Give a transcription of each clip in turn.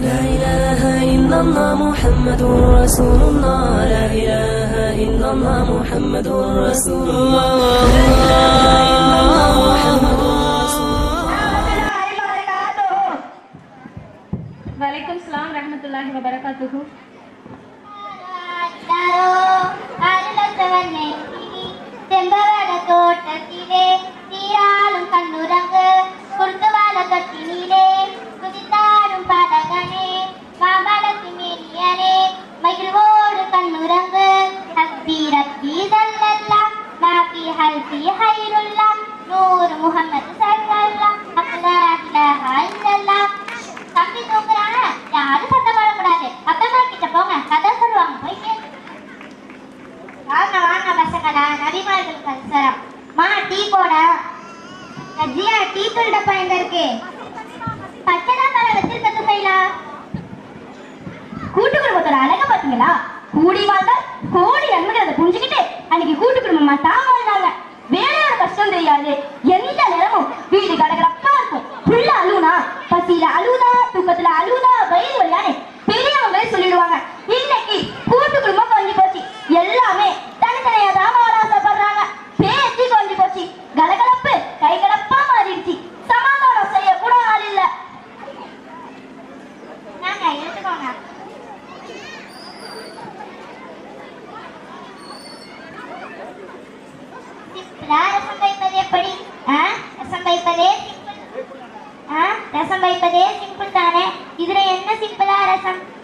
لا إله إلا الله محمد رسول الله لا إله إلا الله محمد رسول الله لا إله إلا الله محمد വലൈക്കും സ്ലാം റഹ്മത്തുള്ളാഹി വബറകാതുഹു ചെമ്പവാടത്തോട്ടത്തിലെ തീരാളും കണ്ണുരങ്ക് കുർത്തുവാല കത്തിനിലെ மாமலத்து மேனியனே மகிழ்வோடு கண்ணுரங்கு ஹஸ்பி ரப்பி சல்லல்லா ஹல்பி ஹைருல்லா பாத்தீங்களா கூடி வாழ்ந்தால் கோடி நன்மைகளை புரிஞ்சுக்கிட்டு அன்னைக்கு கூட்டு குடும்பமா தான் வாழ்ந்தாங்க. வேலையோட கஷ்டம் தெரியாது. எந்த நேரமும் வீடு கடகடப்பா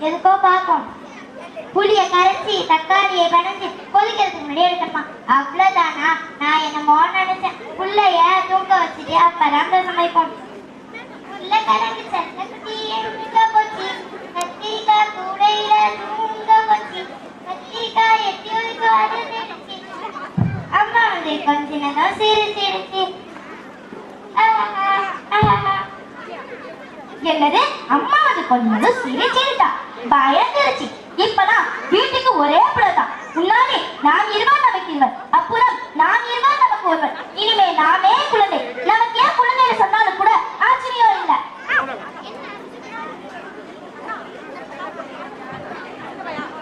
எதுக்கோ பார்க்கும் புளிய கரைச்சி தக்காளியை படைஞ்சு கொதிக்கிறதுக்கு முன்னாடி எடுக்கணுமா அவ்வளவுதானா? நான் என்னமோ நினைச்சேன். புள்ளைய தூங்க வச்சுட்டு அப்பதான் சமைப்போம். வைப்போம் உள்ள கலந்து குட்டியே உள்ள போச்சு. கத்திரிக்காய் கூடையில தூங்க போச்சு. கத்திரிக்காய் எட்டி வரைக்கும் அது அம்மா வந்து கொஞ்ச நேரம் சிரிச்சிருச்சு ஆஹா, என்னது? அம்மா வந்து கொஞ்சம் சிரிச்சிருட்டா பயந்துருச்சு. இப்பதான் வீட்டுக்கு ஒரே பிள்ளைதான் முன்னாடி நான் இருவான் நமக்கு இருவர் அப்புறம் நான் இருவான் நமக்கு ஒருவர் இனிமே நாமே குழந்தை. நமக்கு ஏன் குழந்தைன்னு சொன்னாலும் கூட ஆச்சரியம் இல்லை.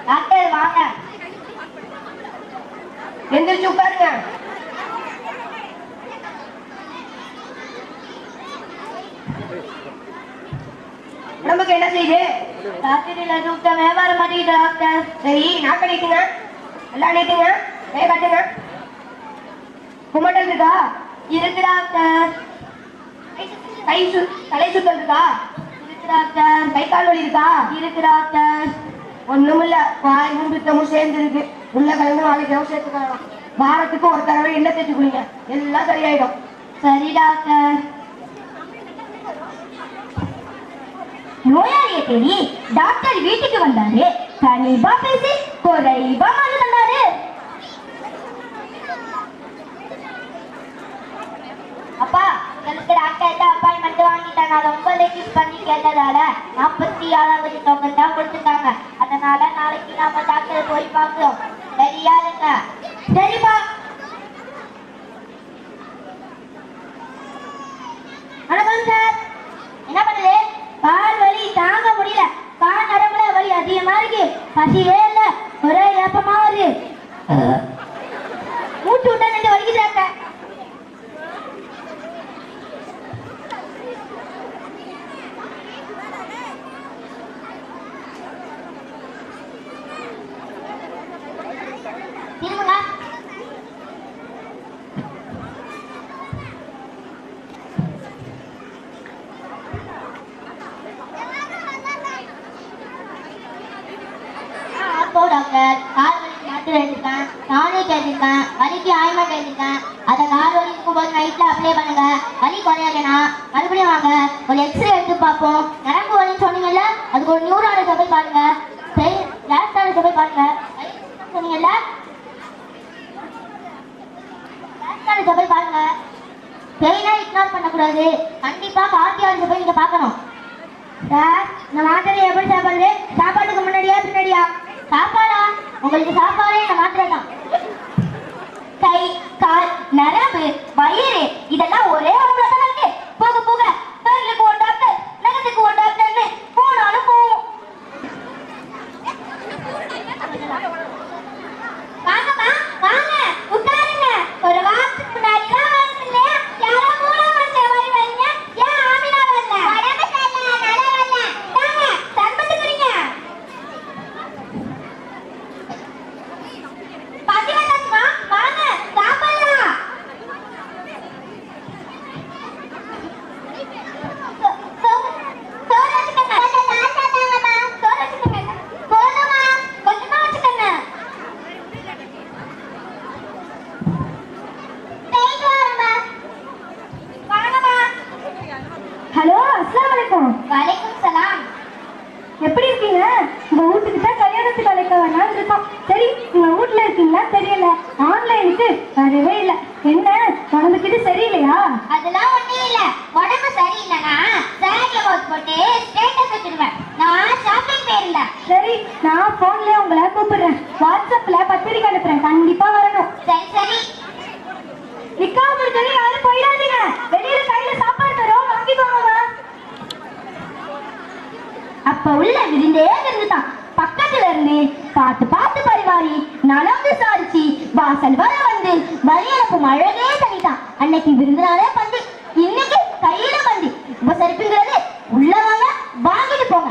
டாக்டர் வாங்க. எந்திரிச்சு உட்காருங்க. உடம்புக்கு என்ன செய்யுது டாக்டர் இல்ல தூக்கம் வியாபார மாட்டேங்குது டாக்டர் சரி நாக்க நீட்டுங்க எல்லாம் நீட்டுங்க கை கட்டுங்க குமட்டல் இருக்கா இருக்கு டாக்டர் கை சு தலை சுத்தல் இருக்கா இருக்கு டாக்டர் கை கால் வலி இருக்கா இருக்கு டாக்டர் ஒண்ணும் இல்ல வாயும் சுத்தமும் சேர்ந்து இருக்கு உள்ள கலந்து நாளைக்கு சேர்த்துக்கலாம் வாரத்துக்கு ஒரு தடவை எண்ணெய் தேய்ச்சி குளிங்க எல்லாம் சரியாயிடும் சரி டாக்டர் நோயாளியை தேடி டாக்டர் வீட்டுக்கு வந்தாரு. கனிபா பேசி குறைவா மருந்து தந்தாரு. அப்பா எனக்கு டாக்டர் அப்பாயின்மெண்ட் வாங்கிட்டாங்க ரொம்ப லேட்டிஸ் பண்ணி கேட்டதால நாற்பத்தி ஆறாவது டோக்கன் தான் கொடுத்துட்டாங்க அதனால நாளைக்கு நாம டாக்டர் போய் பார்க்கிறோம். சரியா இருங்க. சரிப்பா வணக்கம் சார். என்ன பண்ணுது கால் வலி தாங்க முடியல கால் நரம்புல வலி அதிகமா இருக்கு பசியே இல்ல ஒரே ஏப்பமா வருது மூச்சு விட்டா நின்று வலிக்குதாக்க திரும்புங்க அப்போ டாக்டர் கால் வலி மாத்திரை எடுத்துருக்கேன் டானிக் எடுத்துருக்கேன் வலிக்கு ஆயின்மெண்ட் எடுத்துருக்கேன் அதை கால் வலி இருக்கும்போது நைட்டில் அப்ளை பண்ணுங்க. வலி குறையலைனா மறுபடியும் வாங்க. ஒரு எக்ஸ்ரே எடுத்து பார்ப்போம். நரம்பு வலின்னு சொன்னீங்கல்ல அதுக்கு ஒரு நியூராலஜை போய் பாருங்க. சரி லேப்டாலஜை போய் பாருங்க. சொன்னீங்கல்ல? லேப்டாலஜை போய் பாருங்க. பெயினா இக்னோர் பண்ணக்கூடாது. கண்டிப்பா கார்டியாலஜி போய் நீங்க பார்க்கணும். சார் இந்த மாத்திரை எப்படி சாப்பிடுறது? சாப்பாட்டுக்கு முன்னாடியா பின்னாடியா? சாப்பாடா? உங்களுக்கு சாப்பாடே இந்த மாத்திரை தான் கை கால் நரம்பு வயிறு இதெல்லாம் ஒரே அளவுல தான் இருக்கு. போக போக பேரலுக்கு ஒரு டாக்டர் நகத்துக்கு ஒரு டாக்டர்னு போனாலும் போவோம். வலைக்கும் சலாம். எப்படி இருக்கீங்க? உங்க வீட்டுக்கு தான் கல்யாணத்துக்கு அழைக்க வேணாம்னு இருக்கோம். சரி உங்க வீட்ல இருக்கீங்களா? தெரியல. ஆன்லைனுக்கு வரவே இல்லை. என்ன? உடம்புக்கிட்டு சரியில்லையா? அதெல்லாம் ஒண்ணும் இல்ல. உடம்பு சரியில்லைனா சேட்ல மவுத் போட்டு ஸ்டேட்டஸ் வச்சிருவேன். நான் ஷாப்பிங் போயிருந்தேன். சரி நான் போன்ல உங்களை கூப்பிடுறேன். வாட்ஸ்அப்ல பத்திரிக்கை அனுப்புறேன் கண்டிப்பா வரணும் சரி சரி நிக்காம முடிஞ்சது யாரும் போயிடாதீங்க வெளியில கையில சாப்பாடு தரோம் வாங்கிக்கோங்க உள்ள விருந்தே விருந்துதான் பக்கத்துல இருந்து பார்த்து பார்த்து பரிமாறி நலம் விசாரிச்சு வாசல் வர வந்து வழி அனுப்பும் அழகே தனிதான் அன்னைக்கு விருந்தினாலே பந்தி. இன்னைக்கு கையில பந்தி. உபசரிப்புங்கிறது உள்ளவங்க வாங்கிட்டு போங்க.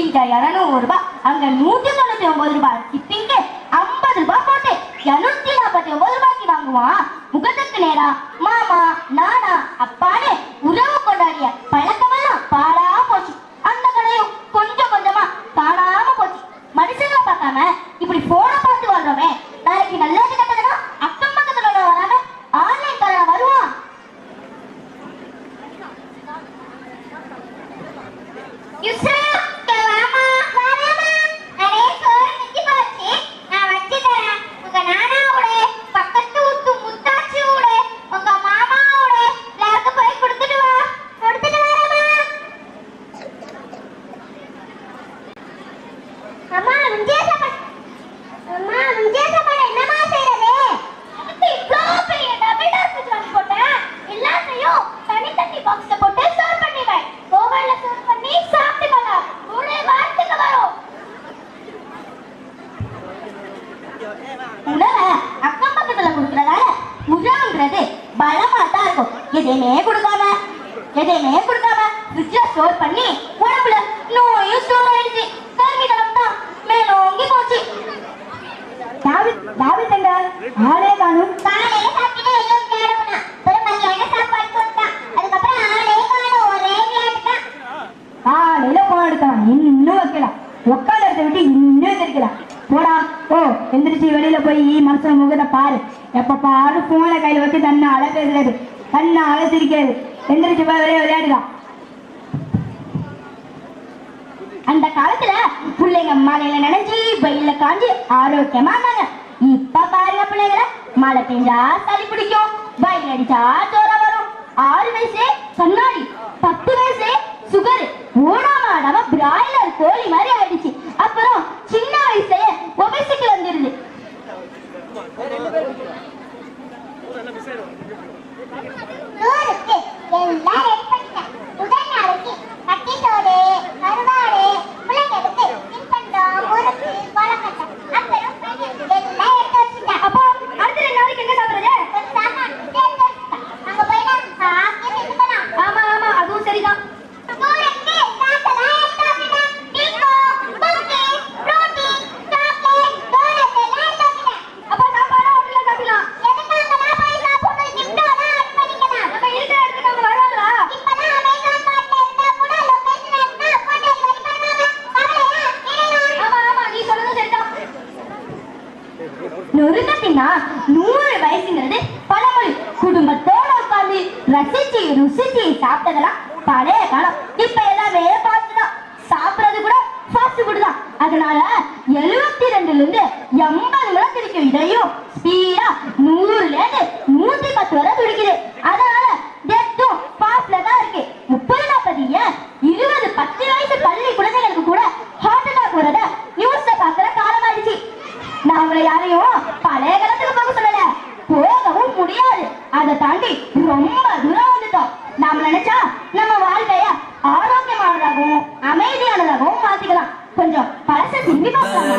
இங்க இருநூறு ரூபாய். அங்க நூத்தி தொண்ணூத்தி ஒன்பது ரூபாய். ஷிப்பிங்க்கு ஐம்பது ரூபாய் போட்டு இருநூத்தி நாற்பத்தி ஒன்பது ரூபாய்க்கு வாங்குவான். முகத்துக்கு நேரா மாமா நானா அப்பான்னு உறவு கொண்டாடிய பழக்கமெல்லாம் பாழா போச்சு அந்த கடையும் கொஞ்சம் கொஞ்சமா காணாம போச்சு மனுஷங்களை பார்க்காம இப்படி போன பார்த்து வாழ்றோமே நாளைக்கு நல்லது கட்டதுன்னா அக்கம் பக்கத்துல உள்ள வராம ஆன்லைன் காரன் வருவான் யுஸ்ரா இங்க வாமா வரேம்மா அரே சோறு மிஞ்சி போச்சு நான் வச்சு தரேன் உங்க நானாவோட பக்கத்து ஊத்து முத்தாச்சியோட உங்க மாமாவோட எல்லாருக்கும் போய் கொடுத்துட்டு வா கொடுத்துட்டு வரேம்மா அம்மா முஞ்சிய சாப்பாடு அம்மா முஞ்சிய சாப்பாடு என்னம்மா செய்யறது அதுக்கு இவ்ளோ பெரிய டபுள் டாஸ் வாங்கி போட்டேன் எல்லாத்தையும் தனித்தனி பாக்ஸ்ல போட்டு ஸ்டோர் பண்ணி வை ஓவன்ல ஸ்டோர் பண்ணி சாப்பிட்டுக்கலாம் மூணு வாரத்துக்கு வரும் உணவை அக்கம் பக்கத்துல கொடுக்கறதால உணவுங்கிறது பலமா தான் இருக்கும் எதையுமே கொடுக்காம எதையுமே கொடுக்காம ஃப்ரிட்ஜ்ல ஸ்டோர் பண்ணி உடம்புல நோயும் ஸ்டோர் ஆயிடுச்சு. கருமிதளம் தான். மேலோங்கி போச்சு. தாவி தாவி தங்க ஆளே காணும். காலையில சாப்பிட்டு எல்லாம் விளையாடுவோம் அப்புறம் மத்தியான சாப்பாடு கொடுத்தான். அதுக்கப்புறம் ஆளே காணும். ஒரே விளையாட்டு தான் காலையில போன் எடுக்கலாம் இன்னும் வைக்கலாம் உட்காந்து இடத்த விட்டு இன்னும் தெரிக்கலாம் போடா ஓ எந்திரிச்சு வெளியில போய் மனுஷன் முகத்தை பாரு. எப்ப பாரு போனை கையில வச்சு தன்னை அழ கண்ணா தன்னை எந்திரிச்சு போய் வெளியே விளையாடுதான் அந்த காலத்துல பிள்ளைங்க மழையில நனைஞ்சு வெயில காஞ்சி ஆரோக்கியமா இருந்தாங்க. இப்ப பாருங்க பிள்ளைங்கள மழை பெஞ்சா சளி பிடிக்கும் வெயில் அடிச்சா சோற வரும். ஆறு வயசு கண்ணாடி பத்து வயசு சுகர். ஓடாம ஆடாம பிராய்லர் கோழி மாதிரி ஆயிடுச்சு. அப்புறம் நொறுக்கத்தினா நூறு வயசுங்கிறது பழமொழி. குடும்பத்தோட உட்காந்து ரசிச்சு ருசிச்சு சாப்பிட்டதெல்லாம் பழைய காலம். இப்ப எல்லாமே பார்த்துதான் சாப்பிடுறது கூட ஃபாஸ்ட் ஃபுட் தான். அதனால எழுபத்தி ரெண்டுல இருந்து எண்பது முறை துடிக்கும் இதையும் ஸ்பீடா நூறுல இருந்து நூத்தி பத்து வரை துடிக்குது அதனால டெத்தும் ஃபாஸ்ட்ல தான் இருக்கு முப்பது நாற்பது ஏன் இருபது பத்து வயசு பள்ளி குழந்தைகளுக்கு கூட ஹார்ட் அட்டாக் வரத நியூஸ்ல பாக்குற காலமாயிடுச்சு நான் உங்களை யாரையும் பழைய காலத்துக்கு போக சொல்லல பதினாறு அதை தாண்டி ரொம்ப தூரம் வந்துட்டோம். நாம நினைச்சா நம்ம வாழ்க்கைய ஆரோக்கியமானதாகவும் அமைதியானதாகவும் மாத்திக்கலாம். கொஞ்சம் பழச திரும்பி பார்க்கலாம்